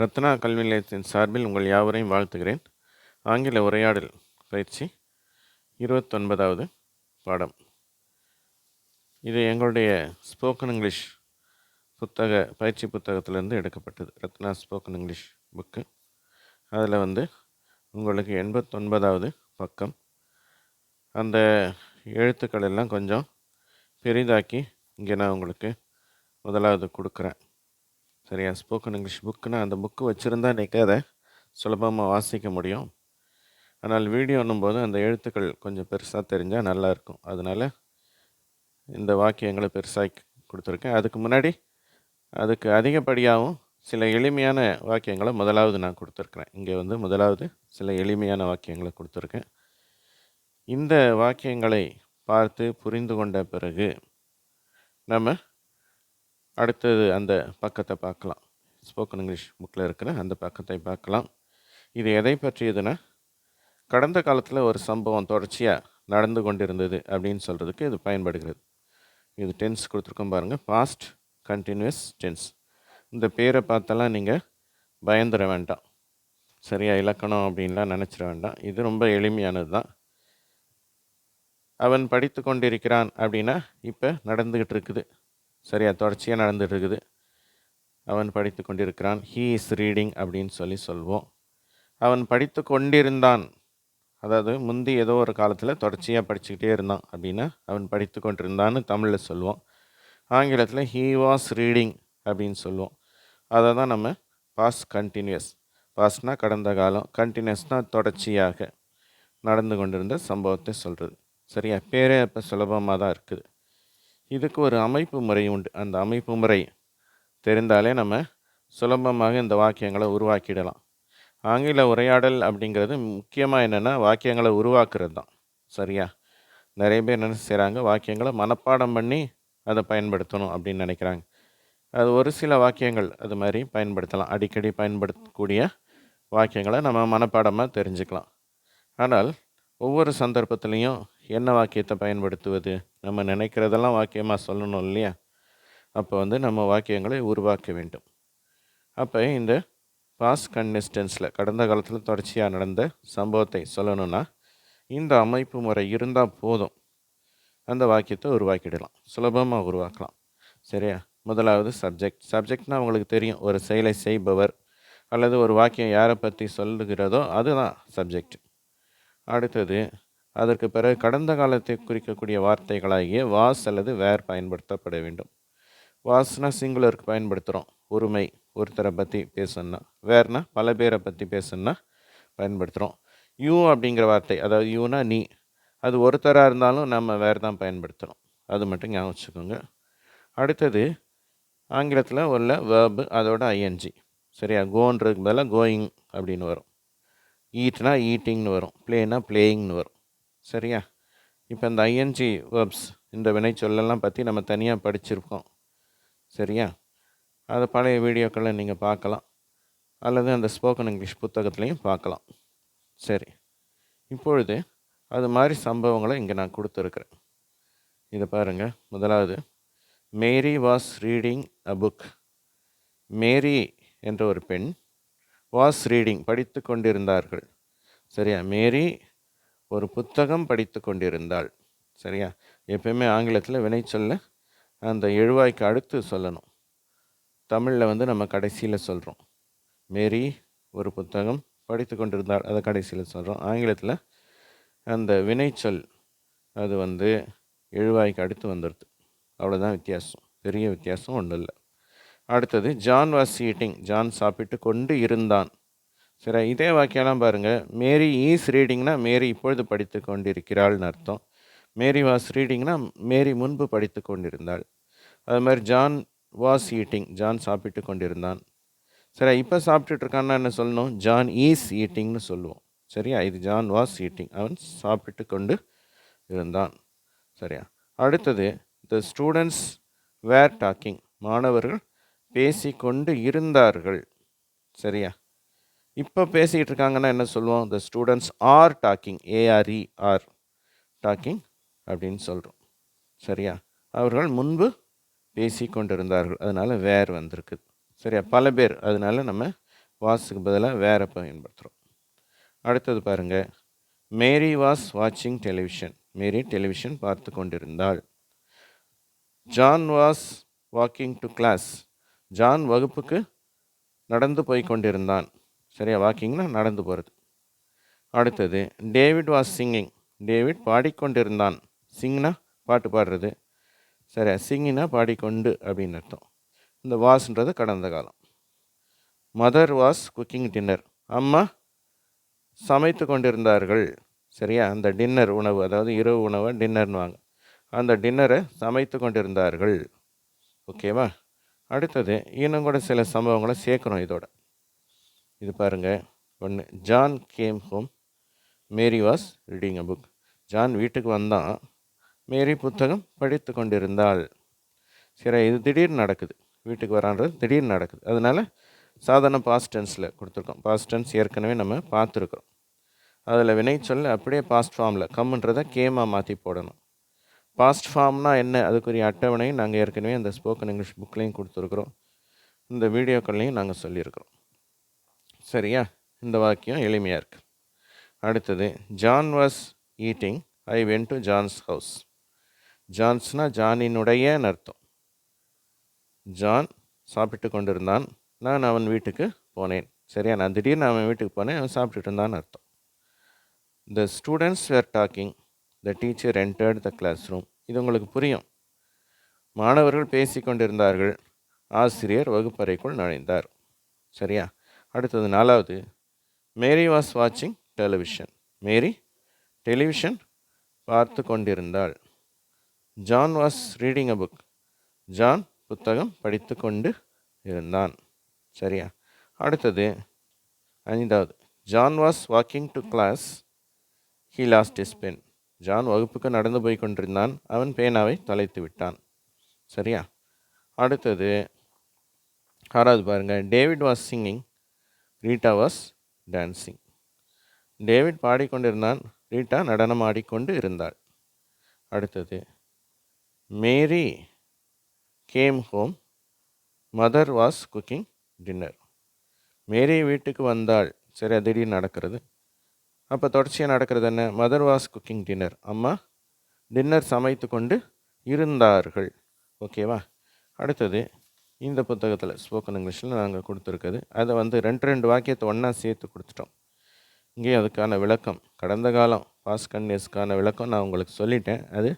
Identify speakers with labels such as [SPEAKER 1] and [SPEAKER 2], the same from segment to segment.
[SPEAKER 1] ரத்னா கல்வி நிலையத்தின் சார்பில் உங்கள் யாவரையும் வாழ்த்துகிறேன். ஆங்கில உரையாடல் பயிற்சி இருபத்தொன்பதாவது பாடம். இது எங்களுடைய ஸ்போக்கன் இங்கிலீஷ் புத்தக பயிற்சி புத்தகத்திலேருந்து எடுக்கப்பட்டது. ரத்னா ஸ்போக்கன் இங்கிலீஷ் புக்கு அதில் வந்து உங்களுக்கு எண்பத்தொன்பதாவது பக்கம். அந்த எழுத்துக்கள் எல்லாம் கொஞ்சம் பெரிதாக்கி இங்கே நான் உங்களுக்கு முதலாவது கொடுக்குறேன். சரியா? ஸ்போக்கன் இங்கிலீஷ் புக்குனால் அந்த புக்கு வச்சுருந்தா நீங்கள் அதை சுலபமாக வாசிக்க முடியும். ஆனால் வீடியோன்னும் போது அந்த எழுத்துக்கள் கொஞ்சம் பெருசாக தெரிஞ்சால் நல்லாயிருக்கும் அதனால் இந்த வாக்கியங்களை பெருசாக கொடுத்துருக்கேன். அதுக்கு முன்னாடி அதுக்கு அதிகப்படியாகவும் சில எளிமையான வாக்கியங்களை முதலாவது நான் கொடுத்துருக்குறேன். இங்கே வந்து முதலாவது சில எளிமையான வாக்கியங்களை கொடுத்துருக்கேன். இந்த வாக்கியங்களை பார்த்து புரிந்து கொண்ட பிறகு நம்ம அடுத்தது அந்த பக்கத்தை பார்க்கலாம். ஸ்போக்கன் இங்கிலீஷ் புக்கில் இருக்கிற அந்த பக்கத்தை பார்க்கலாம். இது எதை பற்றியதுன்னா கடந்த காலத்தில் ஒரு சம்பவம் தொடர்ச்சியாக நடந்து கொண்டிருந்தது அப்படின்னு சொல்கிறதுக்கு இது பயன்படுகிறது. இது டென்ஸ் கொடுத்துருக்கோம் பாருங்கள் பாஸ்ட் கண்டினியூஸ் டென்ஸ் இந்த பேரை பார்த்தெல்லாம் நீங்கள் பயந்துட வேண்டாம். சரியா இலக்கணம் அப்படின்லாம் நினச்சிட வேண்டாம். இது ரொம்ப எளிமையானது தான் அவன் படித்து கொண்டிருக்கிறான் அப்படின்னா இப்போ நடந்துக்கிட்டு இருக்குது. சரியா தொடர்ச்சியாக நடந்துட்டு இருக்குது அவன் படித்து கொண்டிருக்கிறான். ஹீ இஸ் ரீடிங் அப்படின்னு சொல்லி சொல்வோம். அவன் படித்து கொண்டிருந்தான். அதாவது முந்தி ஏதோ ஒரு காலத்தில் தொடர்ச்சியாக படிச்சுக்கிட்டே இருந்தான் அப்படின்னா அவன் படித்து கொண்டிருந்தான்னு தமிழில் சொல்லுவோம் ஆங்கிலத்தில் ஹீ வாஸ் ரீடிங் அப்படின்னு சொல்லுவோம் அதை தான் நம்ம பாஸ் கண்டினியூஸ் பாஸ்னால் கடந்த காலம் கண்டினியூஸ்னால் தொடர்ச்சியாக நடந்து கொண்டிருந்த சம்பவத்தை சொல்கிறது சரியா? பேரே இப்போ சுலபமாக தான் இருக்குது. இதுக்கு ஒரு அமைப்பு முறை உண்டு. அந்த அமைப்பு முறை தெரிந்தாலே நம்ம சுலபமாக இந்த வாக்கியங்களை உருவாக்கிடலாம். ஆங்கில உரையாடல் அப்படிங்கிறது முக்கியமாக என்னென்னா வாக்கியங்களை உருவாக்குறது தான். சரியா? நிறைய பேர் என்ன செய்கிறாங்க வாக்கியங்களை மனப்பாடம் பண்ணி அதை பயன்படுத்தணும் அப்படின்னு நினைக்கிறாங்க. அது ஒரு சில வாக்கியங்கள் அது மாதிரி பயன்படுத்தலாம். அடிக்கடி பயன்படுத்தக்கூடிய வாக்கியங்களை நம்ம மனப்பாடமாக தெரிஞ்சுக்கலாம். ஆனால் ஒவ்வொரு சந்தர்ப்பத்துலேயும் என்ன வாக்கியத்தை பயன்படுத்துவது? நம்ம நினைக்கிறதெல்லாம் வாக்கியமாக சொல்லணும் இல்லையா? அப்போ வந்து நம்ம வாக்கியங்களை உருவாக்க வேண்டும். அப்போ இந்த பாஸ் கன்னிஸ்டன்ஸில் கடந்த காலத்தில் தொடர்ச்சியாக நடந்த சம்பவத்தை சொல்லணும்னா இந்த அமைப்பு முறை இருந்தால் போதும். அந்த வாக்கியத்தை உருவாக்கிடலாம். சுலபமாக உருவாக்கலாம். சரியா? முதலாவது சப்ஜெக்ட் சப்ஜெக்ட்னால் உங்களுக்கு தெரியும். ஒரு செயலை செய்பவர் அல்லது ஒரு வாக்கியம் யாரை பற்றி சொல்லுகிறதோ அதுதான் சப்ஜெக்ட் அடுத்தது அதற்கு பிறகு கடந்த காலத்தை குறிக்கக்கூடிய வார்த்தைகளாகிய வாஸ் அல்லது வேர் பயன்படுத்தப்பட வேண்டும். வாஸ்னா சிங்குலருக்கு பயன்படுத்துகிறோம் ஒருமை ஒருத்தரை பற்றி பேசணுன்னா வேர்னா பல பேரை பற்றி பேசணுன்னா பயன்படுத்துகிறோம் யூ அப்படிங்கிற வார்த்தை அதாவது யூனா நீ அது ஒருத்தராக இருந்தாலும் நம்ம வேறு தான் பயன்படுத்துகிறோம் அது மட்டும் ஞாபகம் வச்சுக்கோங்க. அடுத்தது ஆங்கிலத்தில் உள்ள வேர்பு அதோட ஐஎன்ஜி சரியா? கோன்றதுக்கு பதிலாக கோயிங் அப்படின்னு வரும். ஈட்னா ஈட்டிங்னு வரும். ப்ளேனா பிளேயிங்னு வரும். சரியா? இப்போ இந்த ஐஎன்ஜி வேர்ப்ஸ் இந்த வினை பற்றி நம்ம தனியாக படிச்சிருக்கோம். சரியா? அது பழைய வீடியோக்களை நீங்கள் பார்க்கலாம். அல்லது அந்த ஸ்போக்கன் இங்கிலீஷ் புத்தகத்துலேயும் பார்க்கலாம். சரி. இப்பொழுது அது மாதிரி சம்பவங்களை இங்கே நான் கொடுத்துருக்குறேன். இதை பாருங்கள் முதலாவது Mary was reading a book Mary என்ற ஒரு பெண் வாஸ் ரீடிங் படித்து கொண்டிருந்தார்கள். சரியா? மேரி ஒரு புத்தகம் படித்து கொண்டிருந்தாள். சரியா? எப்பயுமே ஆங்கிலத்தில் வினை சொல்ல அந்த எழுவாய்க்கு அடுத்து சொல்லணும். தமிழில் வந்து நம்ம கடைசியில் சொல்கிறோம் மேரி ஒரு புத்தகம் படித்து கொண்டிருந்தாள் அதை கடைசியில் சொல்கிறோம் ஆங்கிலத்தில் அந்த வினைச்சொல் அது வந்து எழுவாய்க்கு அடுத்து வந்துடுது அவ்வளோதான் வித்தியாசம். பெரிய வித்தியாசம் ஒன்றும் இல்லை அடுத்தது ஜான் வாஸ் ஈட்டிங். ஜான் சாப்பிட்டு கொண்டு இருந்தான். சரி இதே வாக்கியெல்லாம் பாருங்கள் மேரி ஈஸ் ரீடிங்னா மேரி இப்பொழுது படித்து கொண்டிருக்கிறாள்னு அர்த்தம். மேரி வாஸ் ரீடிங்னா மேரி முன்பு படித்து கொண்டிருந்தாள். அது மாதிரி ஜான் வாஸ் ஈட்டிங் ஜான் சாப்பிட்டு கொண்டிருந்தான். சரி இப்போ சாப்பிட்டுட்ருக்கான்னா என்ன சொல்லணும்? ஜான் ஈஸ் ஈட்டிங்னு சொல்லுவோம். சரியா? இது ஜான் வாஸ் ஈட்டிங் அவன் சாப்பிட்டு கொண்டு இருந்தான். சரியா? அடுத்தது த ஸ்டூடெண்ட்ஸ் வேர் டாக்கிங் மாணவர்கள் பேசிக்கொண்டு இருந்தார்கள். சரியா? இப்போ பேசிக்கிட்டு இருக்காங்கன்னா என்ன சொல்லுவோம்? The students are talking A R E are talking அப்படின்னு சொல்கிறோம் சரியா? அவர்கள் முன்பு பேசி கொண்டிருந்தார்கள். அதனால் வேர் வந்திருக்கு. சரியா? பல பேர். அதனால நம்ம வாஸுக்கு பதிலாக வேற பயன்படுத்துகிறோம் அடுத்தது பாருங்க. மேரி வாஸ் வாட்சிங் டெலிவிஷன். மேரி டெலிவிஷன் பார்த்து கொண்டிருந்தாள். John was walking to class. John வகுப்புக்கு நடந்து போய் கொண்டிருந்தான். சரியா வாக்கிங்னா நடந்து போகிறது அடுத்தது டேவிட் வாஸ் சிங்கிங் டேவிட் பாடிக்கொண்டிருந்தான். சிங்னா பாட்டு பாடுறது. சரியா சிங்கினா பாடிக்கொண்டு அப்படின்னு அர்த்தம். இந்த வாஸ்ன்றது கடந்த காலம். மதர் வாஸ் குக்கிங் டின்னர் அம்மா சமைத்து கொண்டிருந்தார்கள். சரியா அந்த டின்னர் உணவு அதாவது இரவு உணவை டின்னர்னுவாங்க அந்த டின்னரை சமைத்து கொண்டிருந்தார்கள். ஓகேவா? அடுத்தது இன்னும் கூட சில சம்பவங்களை சேர்க்குறோம் இதோட. இது பாருங்கள் ஒன்று John came home Mary was reading a book John வீட்டுக்கு வந்தான். மேரி புத்தகம் படித்து கொண்டிருந்தாள். சரி இது திடீர்னு நடக்குது. வீட்டுக்கு வரான்றது திடீர்னு நடக்குது. அதனால் சாதாரண பாஸ்ட் டென்ஸில் கொடுத்துருக்கோம். பாஸ்ட் டென்ஸ் ஏற்கனவே நம்ம பார்த்துருக்குறோம். அதில் வினை சொல்ல அப்படியே பாஸ்ட் ஃபார்மில் கம்முன்றதை கேமாக மாற்றி போடணும். பாஸ்ட் ஃபார்ம்னா என்ன? அதுக்குரிய அட்டவணையும் நாங்கள் ஏற்கனவே அந்த ஸ்போக்கன் இங்கிலீஷ் புக்லேயும் கொடுத்துருக்குறோம். இந்த வீடியோக்கள்லையும் நாங்கள் சொல்லியிருக்கிறோம். சரியா? இந்த வாக்கியம் எளிமையாக இருக்குது அடுத்தது John was eating I went to John's house ஜான்ஸ்னா ஜானினுடைய அர்த்தம். ஜான் சாப்பிட்டு கொண்டிருந்தான். நான் அவன் வீட்டுக்கு போனேன். சரியா? நான் திடீர்னு அவன் வீட்டுக்கு போனேன். அவன் சாப்பிட்டுட்டு இருந்தான்னு அர்த்தம். The students were talking the teacher entered the classroom இது உங்களுக்கு புரியும். மாணவர்கள் பேசி கொண்டிருந்தார்கள். ஆசிரியர் வகுப்பறைக்குள் நுழைந்தார். சரியா? அடுத்தது நாலாவது மேரி வாஸ் வாட்சிங் டெலிவிஷன். மேரி டெலிவிஷன் பார்த்து கொண்டிருந்தாள். John was reading a book. John புத்தகம் படித்து கொண்டு இருந்தான். சரியா? அடுத்தது ஐந்தாவது John was walking to class. He lost his pen John வகுப்புக்கு நடந்து போய் கொண்டிருந்தான். அவன் பேனாவை தொலைத்து விட்டான். சரியா? அடுத்தது ஆறாவது பாருங்கள் David was singing Rita was dancing David பாடிக்கொண்டிருந்தான். Rita நடனம் ஆடிக்கொண்டு இருந்தாள். அடுத்தது Mary came home. Mother was cooking dinner. Mary வீட்டுக்கு வந்தாள். சரி திடீர்னு நடக்கிறது. அப்போ தொடர்ச்சியாக நடக்கிறது என்ன? Mother was cooking dinner. அம்மா டின்னர் சமைத்து கொண்டு இருந்தார்கள். ஓகேவா? அடுத்தது இந்த புத்தகத்தில் ஸ்போக்கன் இங்கிலீஷில் நாங்கள் கொடுத்துருக்குது அதை வந்து ரெண்டு ரெண்டு வாக்கியத்தை ஒன்றா சேர்த்து கொடுத்துட்டோம். இங்கே அதுக்கான விளக்கம். கடந்த காலம் பாஸ் கன்னியஸ்க்கான விளக்கம் நான் உங்களுக்கு சொல்லிட்டேன். அது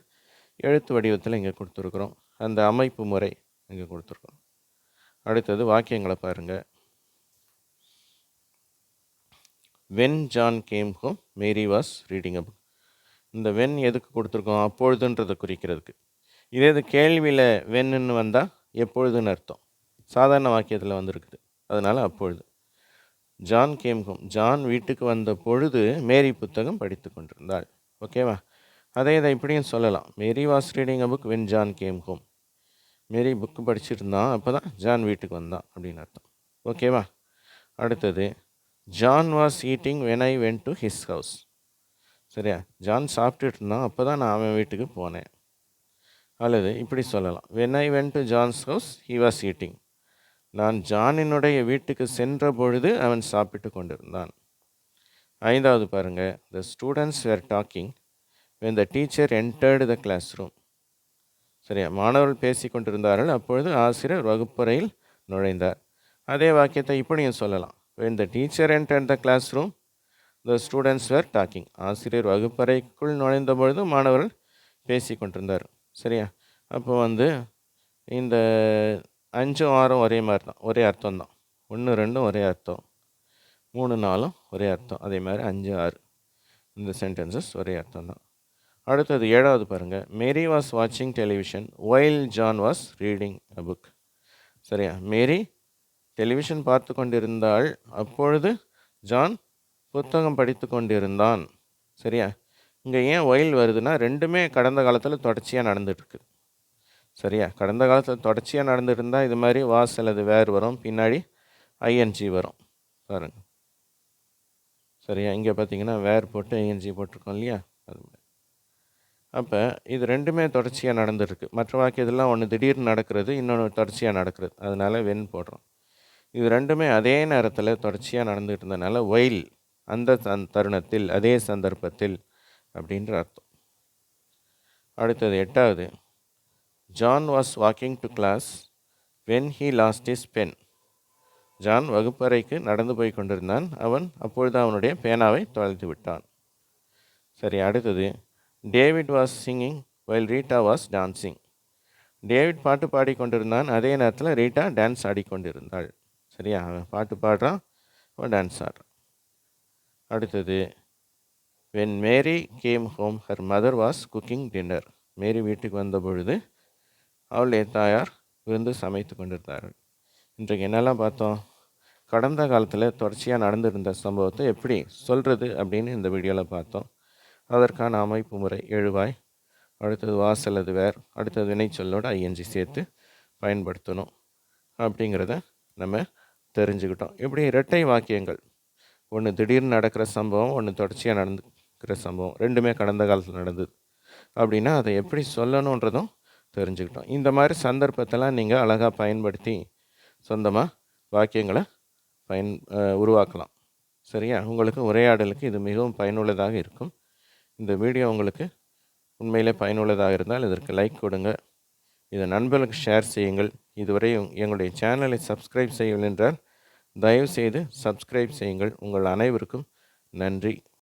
[SPEAKER 1] எழுத்து வடிவத்தில் இங்கே கொடுத்துருக்குறோம். அந்த அமைப்பு முறை இங்கே கொடுத்துருக்கோம் அடுத்தது வாக்கியங்களை பாருங்கள் when John came home Mary was reading a book இந்த வென் எதுக்கு கொடுத்துருக்கோம்? அப்பொழுதுன்றதை குறிக்கிறதுக்கு. இதே இது கேள்வியில் வென்னு வந்தால் எப்பொழுதுன்னு அர்த்தம். சாதாரண வாக்கியத்தில் வந்திருக்குது. அதனால் அப்பொழுது. ஜான் கேம் ஹோம் ஜான் வீட்டுக்கு வந்த பொழுது மேரி புத்தகம் படித்து கொண்டிருந்தாள். ஓகேவா அதே இதை இப்படியும் சொல்லலாம். Mary was reading a book when John came home Mary book படிச்சிருந்தான் அப்போ தான் ஜான் வீட்டுக்கு வந்தான் அப்படின்னு அர்த்தம். ஓகேவா அடுத்தது John was eating when I went to his house சரியா? ஜான் சாப்பிட்டுட்டு இருந்தான் அப்போ தான் நான் அவன் வீட்டுக்கு போனேன். அல்லது இப்படி சொல்லலாம். When I went to John's house he was eating நான் ஜானினுடைய வீட்டுக்கு சென்ற பொழுது அவன் சாப்பிட்டு கொண்டிருந்தான். ஐந்தாவது பாருங்கள் the students were talking when the teacher entered the classroom சரியா? மாணவர்கள் பேசி கொண்டிருந்தார்கள். அப்பொழுது ஆசிரியர் வகுப்பறையில் நுழைந்தார். அதே வாக்கியத்தை இப்படியும் சொல்லலாம். When the teacher enter the classroom the students were talking ஆசிரியர் வகுப்பறைக்குள் நுழைந்த பொழுது மாணவர்கள் பேசி கொண்டிருந்தார் சரியா? அப்போ வந்து இந்த அஞ்சும் ஆறும் ஒரே மாதிரி தான். ஒரே அர்த்தம் தான். ஒன்று ரெண்டும் ஒரே அர்த்தம். மூணு நாலும் ஒரே அர்த்தம். அதே மாதிரி அஞ்சு ஆறு. இந்த சென்டென்சஸ் ஒரே அர்த்தம் தான். அடுத்தது ஏழாவது பாருங்கள் மேரி வாஸ் வாட்சிங் television while John was reading a book. சரியா? மேரி டெலிவிஷன் பார்த்து கொண்டிருந்தாள். அப்பொழுது ஜான் புத்தகம் படித்து கொண்டிருந்தான். சரியா? இங்கே ஏன் ஒயில் வருதுன்னா ரெண்டுமே கடந்த காலத்தில் தொடர்ச்சியாக நடந்துகிட்ருக்கு சரியா? கடந்த காலத்தில் தொடர்ச்சியாக நடந்துருந்தால் இது மாதிரி வாஸ் அல்லது வேர் வரும் பின்னாடி ஐஎன்ஜி வரும். பாருங்கள் சரியா? இங்கே பார்த்தீங்கன்னா வேர் போட்டு ஐஎன்ஜி போட்டிருக்கோம் இல்லையா? அது மாதிரி. அப்போ இது ரெண்டுமே தொடர்ச்சியாக நடந்துருக்கு மற்ற வாக்கு இதெல்லாம் ஒன்று திடீர்னு நடக்கிறது இன்னொன்று தொடர்ச்சியாக நடக்கிறது. அதனால் வென் போடுறோம். இது ரெண்டுமே அதே நேரத்தில் தொடர்ச்சியாக நடந்துகிட்டு இருந்தனால ஒயில் அந்த தருணத்தில் அதே சந்தர்ப்பத்தில் அப்படின்ற அர்த்தம். அடுத்தது எட்டாவது. John was walking to class when he lost his pen John வகுப்பறைக்கு நடந்து போய் கொண்டிருந்தான். அவன் அப்பொழுது அவனுடைய பேனாவை தொலைத்து விட்டான். சரி அடுத்தது. David was singing while Rita was dancing David பாட்டு பாடிக்கொண்டிருந்தான் அதே நேரத்தில் ரீட்டா டான்ஸ் ஆடிக்கொண்டிருந்தாள் சரியா? அவன் பாட்டு பாடுறான். அவன் டான்ஸ் ஆடுறான். அடுத்தது. When Mary came home her mother was cooking dinner Mary வீட்டுக்கு வந்த பொழுது அவளுடைய தாயார் விருந்து சமைத்து கொண்டிருந்தார்கள். இன்றைக்கு என்னெல்லாம் பார்த்தோம்? கடந்த காலத்தில் தொடர்ச்சியாக நடந்திருந்த சம்பவத்தை எப்படி சொல்கிறது அப்படின்னு இந்த வீடியோவில் பார்த்தோம். அதற்கான அமைப்பு முறை எழுவாய் அடுத்தது வாசல் அது வேர் அடுத்தது வினைச்சொல்லோடு ஐஎன்ஜி சேர்த்து பயன்படுத்தணும் அப்படிங்கிறத நம்ம தெரிஞ்சுக்கிட்டோம். இப்படி இரட்டை வாக்கியங்கள். ஒன்று திடீர்னு நடக்கிற சம்பவம் ஒன்று தொடர்ச்சியாக நடந்து இருக்கிற சம்பவம் ரெண்டுமே கடந்த காலத்தில் நடந்தது. அப்படின்னா அதை எப்படி சொல்லணுன்றதும் தெரிஞ்சுக்கிட்டோம். இந்த மாதிரி சந்தர்ப்பத்தெல்லாம் நீங்கள் அழகாக பயன்படுத்தி சொந்தமாக வாக்கியங்களை பயன் உருவாக்கலாம். சரியா? உங்களுக்கு உரையாடலுக்கு இது மிகவும் பயனுள்ளதாக இருக்கும். இந்த வீடியோ உங்களுக்கு உண்மையிலே பயனுள்ளதாக இருந்தால் இதற்கு லைக் கொடுங்க. இதை நண்பர்களுக்கு ஷேர் செய்யுங்கள். இதுவரை எங்களுடைய சேனலை சப்ஸ்கிரைப் செய்யவில்லை என்றால் தயவுசெய்து சப்ஸ்கிரைப் செய்யுங்கள். உங்கள் அனைவருக்கும் நன்றி.